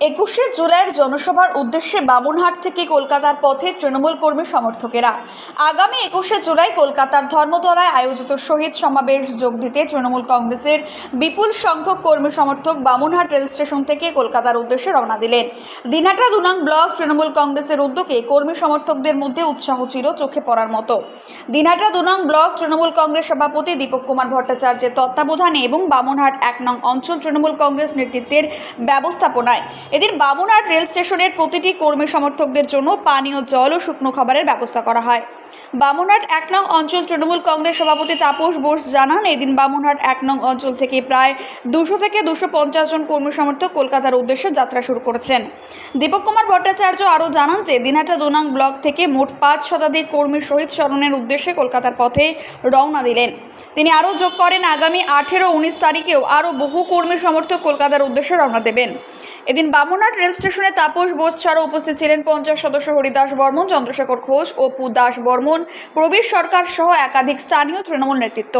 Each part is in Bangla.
একুশে জুলাইয়ের জনসভার উদ্দেশ্যে বামুনহাট থেকে কলকাতার পথে তৃণমূল কর্মী সমর্থকেরা। আগামী একুশে জুলাই কলকাতার ধর্মতলায় আয়োজিত শহীদ সমাবেশ যোগ দিতে তৃণমূল কংগ্রেসের বিপুল সংখ্যক কর্মী সমর্থক বামুনহাট রেল স্টেশন থেকে কলকাতার উদ্দেশ্যে রওনা দিলেন। দিনাটা দুনাং ব্লক তৃণমূল কংগ্রেসের উদ্যোগে কর্মী সমর্থকদের মধ্যে উৎসাহ ছিল চোখে পড়ার মতো। দিনাটা দুনাং ব্লক তৃণমূল কংগ্রেস সভাপতি দীপক কুমার ভট্টাচার্যের তত্ত্বাবধানে এবং বামুনহাট এক নং অঞ্চল তৃণমূল কংগ্রেস নেতৃত্বের ব্যবস্থাপনায় এদিন বামুনহাট রেল স্টেশনের প্রতিটি কর্মী সমর্থকদের জন্য পানীয় জল ও শুকনো খাবারের ব্যবস্থা করা হয়। বামুনহাট এক নং অঞ্চল তৃণমূল কংগ্রেস সভাপতি তাপস বোস জানান, এদিন বামুনহাট এক নং অঞ্চল থেকে প্রায় দুশো থেকে দুশো পঞ্চাশ জন কর্মী সমর্থক কলকাতার উদ্দেশ্যে যাত্রা শুরু করেছেন। দীপক কুমার ভট্টাচার্য আরও জানান যে, দিনহাটা দোনাং ব্লক থেকে মোট পাঁচ শতাধিক কর্মী শহীদ স্মরণের উদ্দেশ্যে কলকাতার পথে রওনা দিলেন। তিনি আরও যোগ করেন, আগামী আঠেরো উনিশ তারিখেও আরও বহু কর্মী সমর্থক কলকাতার উদ্দেশ্যে রওনা দেবেন। এদিন বামুনহাট রেল স্টেশনে তাপস বোস ছাড়াও উপস্থিত ছিলেন পঞ্চাশ সদস্য হরিদাস বর্মন, চন্দ্রশেখর ঘোষ অপু দাস বর্মন, প্রবীর সরকার সহ একাধিক স্থানীয় তৃণমূল নেতৃত্ব।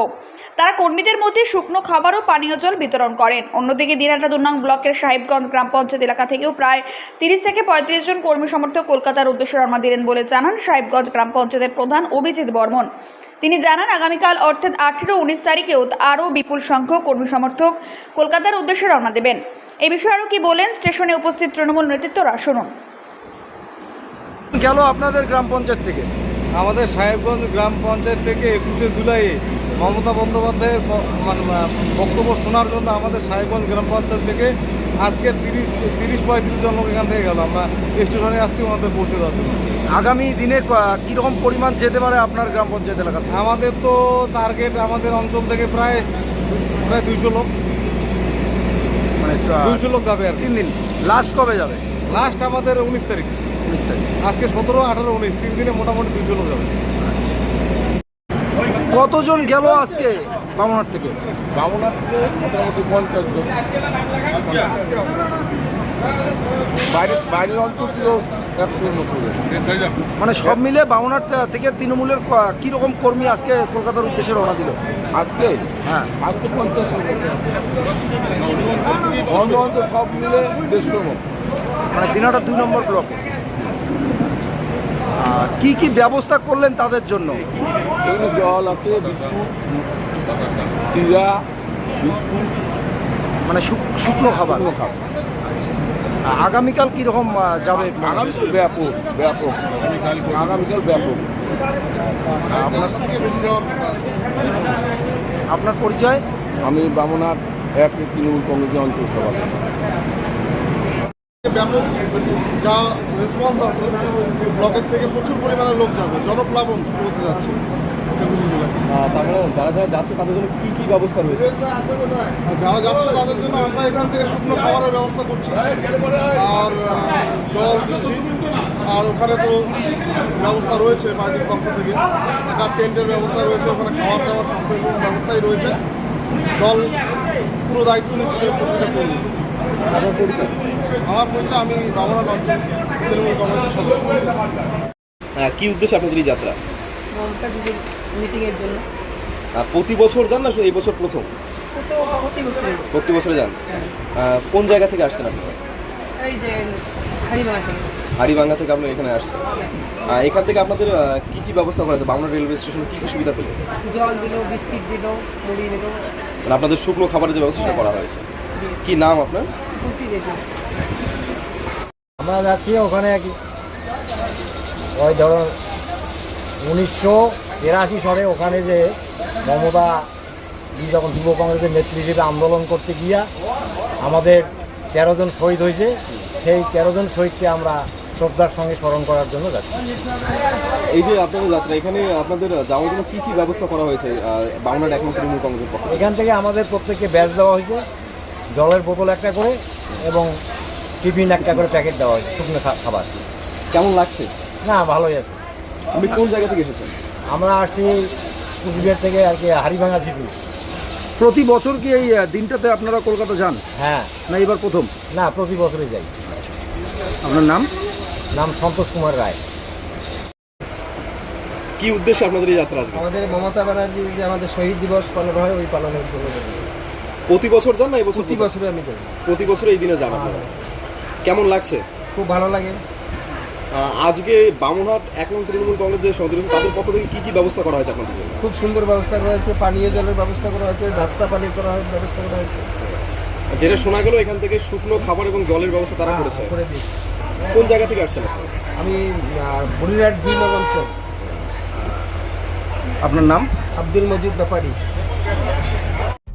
তারা কর্মীদের মধ্যে শুকনো খাবার ও পানীয় জল বিতরণ করেন। অন্যদিকে দিনাটা দুর্নাং ব্লকের সাহেবগঞ্জ গ্রাম পঞ্চায়েত এলাকা থেকেও প্রায় তিরিশ থেকে পঁয়ত্রিশ জন কর্মী সমর্থক কলকাতার উদ্দেশ্যে রওনা দিলেন বলে জানান সাহেবগঞ্জ গ্রাম পঞ্চায়েতের প্রধান অভিজিৎ বর্মন। তিনি জানান, আগামীকাল অর্থাৎ আঠেরো উনিশ তারিখেও আরও বিপুল সংখ্যক কর্মী সমর্থক কলকাতার উদ্দেশ্যে রওনা দেবেন। এ বিষয়ে আরও কি বলেন? স্টেশনে উপস্থিত তৃণমূল নেতৃত্বরা, শুনুন। গেল আপনাদের গ্রাম পঞ্চায়েত থেকে। আমাদের সাহেবগঞ্জ গ্রাম পঞ্চায়েত থেকে একুশে জুলাই মমতা বন্দ্যোপাধ্যায়ের মানে, বক্তব্য শোনার জন্য আমাদের সাহেবগঞ্জ গ্রাম পঞ্চায়েত থেকে আজকে তিরিশ তিরিশ পঁয়ত্রিশ জন লোক এখান থেকে গেল। আমরা স্টেশনে আসছি ওনাদের পৌঁছে দেওয়ার জন্য। আগামী দিনে কীরকম পরিমাণ যেতে পারে আপনার গ্রাম পঞ্চায়েত এলাকা আমাদের তো টার্গেট আমাদের অঞ্চল থেকে প্রায় প্রায় দুইশো লোক। মানে দুইশো লোক যাবে আর তিন দিন। লাস্ট কবে যাবে? লাস্ট আমাদের উনিশ তারিখ। উনিশ তারিখ। আজকে সতেরো আঠারো উনিশ তিন দিনে মোটামুটি দুইশো লোক যাবে। কতজন গেল আজকে বামনহাট থেকে? বামুনার মোটামুটি পঞ্চাশ জন। বাইরের বাইরের অঞ্চল থেকেও একশো নব্বই মানে সব মিলে বামনহাট থেকে তৃণমূলের ক- কীরকম কর্মী আজকে কলকাতার উদ্দেশ্যে রওনা দিল? আজকে? হ্যাঁ। আজকে পঞ্চাশ অন্য অঞ্চল সব মিলে দেড়শো মানে দিনাটা দুই নম্বর ব্লকে? কি কি ব্যবস্থা করলেন তাদের জন্য? এখানে জল আছে বিস্কুট চিরা বিস্কুট মানে শুকনো খাবার? খাবার। আগামীকাল কীরকম যাবে আগামীকাল ব্যাপক ব্যাপক। আগামীকাল ব্যাপক। আপনার আপনার পরিচয়? আমি বামনার এক তৃণমূল কংগ্রেসের অঞ্চল সভাপতি। ব্যাপক যা রেসপন্স আছে ব্লকের থেকে প্রচুর পরিমাণে লোক যাবে জনপ্লাবন শুরু হতে যাচ্ছে যারা যারা যাচ্ছে তাদের জন্য কি কি ব্যবস্থা রয়েছে? যারা যাচ্ছে তাদের জন্য আমরা এখান থেকে শুকনো খাবারের ব্যবস্থা করছি। আর জল দিচ্ছি। আর ওখানে তো ব্যবস্থা রয়েছে পার্টির পক্ষ থেকে। থাকার টেন্টের ব্যবস্থা রয়েছে ওখানে খাবার দাবার সম্পূর্ণ ব্যবস্থাই রয়েছে। দল পুরো দায়িত্ব নিচ্ছে প্রতিটা কর্মী। আপনার পরিচয় আমার পরিচয় আমি বামনা অঞ্চল তৃণমূল কংগ্রেসের সদস্য। হ্যাঁ, কি উদ্দেশ্যে আপনাদের এই যাত্রা? মমতা দিদির মিটিংয়ের জন্য। প্রতি বছর যান না এই বছর প্রথম? প্রতি বছরে যান? আহ, কোন জায়গা থেকে আসছেন আপনি? এই যে থেকে। হাড়িভাঙ্গা থেকে আপনি এখানে আসছেন। আহ, এখান থেকে আপনাদের কি কি ব্যবস্থা করা আছে? বাংলা রেলওয়ে স্টেশনে কি কি সুবিধা পেলে? জল দিল বিস্কিট দিল মুড়ি দিল। মানে আপনাদের শুকনো খাবারের যে ব্যবস্থা করা হয়েছে। কি নাম আপনার? আমরা যাচ্ছি ওখানে কি ওই ধরুন উনিশশো তিরাশি সালে ওখানে যে মমতা জি যখন যুব কংগ্রেসের নেতৃত্বে আন্দোলন করতে গিয়া আমাদের তেরো জন শহীদ হয়েছে সেই তেরো জন শহীদকে আমরা শ্রদ্ধার সঙ্গে স্মরণ করার জন্য যাচ্ছি। এই যে আপনাদের যাত্রা এখানে আপনাদের যাওয়ার জন্য কী কি ব্যবস্থা করা হয়েছে? বাংলার এক তৃণমূল কংগ্রেসের পক্ষ এখান থেকে আমাদের প্রত্যেককে ব্যাচ দেওয়া হয়েছে। জলের বোতল একটা করে এবং টিফিন একটা করে প্যাকেট দেওয়া হয়েছে শুকনো খা- খাবার। কেমন লাগছে? না ভালোই আছে। আপনি কোন জায়গা থেকে এসেছেন? আমরা আসছি কুচবিহার থেকে আর কি হাড়িভাঙা জিপি। প্রতি বছর কি এই আহ, দিনটাতে আপনারা কলকাতা যান? হ্যাঁ। না এবার প্রথম? না প্রতি বছরই যাই। আপনার নাম? নাম সন্তোষ কুমার রায়। কি উদ্দেশ্যে আপনাদের এই যাত্রা আজকে? আমাদের মমতা ব্যানার্জি যে আমাদের শহীদ দিবস পালন হয় ওই পালনের জন্য। প্রতি বছর যান না এই বছর প্রতি বছরে আমি যাই। প্রতি বছর এই দিনে যান আপনারা? কেমন লাগছে? খুব ভালো লাগে। আজকে বামুনহাট এক নং তৃণমূল কংগ্রেস যে সমিতি রয়েছে তাদের পক্ষ থেকে কি কি ব্যবস্থা করা হয়েছে আপনাদের জন্য? খুব সুন্দর ব্যবস্থা করা হয়েছে পানীয় জলের ব্যবস্থা করা হয়েছে রাস্তা পানি করা হয়- ব্যবস্থা করা হয়েছে। যেটা শোনা গেল এখান থেকে শুকনো খাবার এবং জলের ব্যবস্থা তারা করেছে। করে কোন জায়গা থেকে আসছেন? আমি আহ, বুড়িরহাট দুই নং অঞ্চল আপনার নাম? আব্দুল মজিদ ব্যাপারী।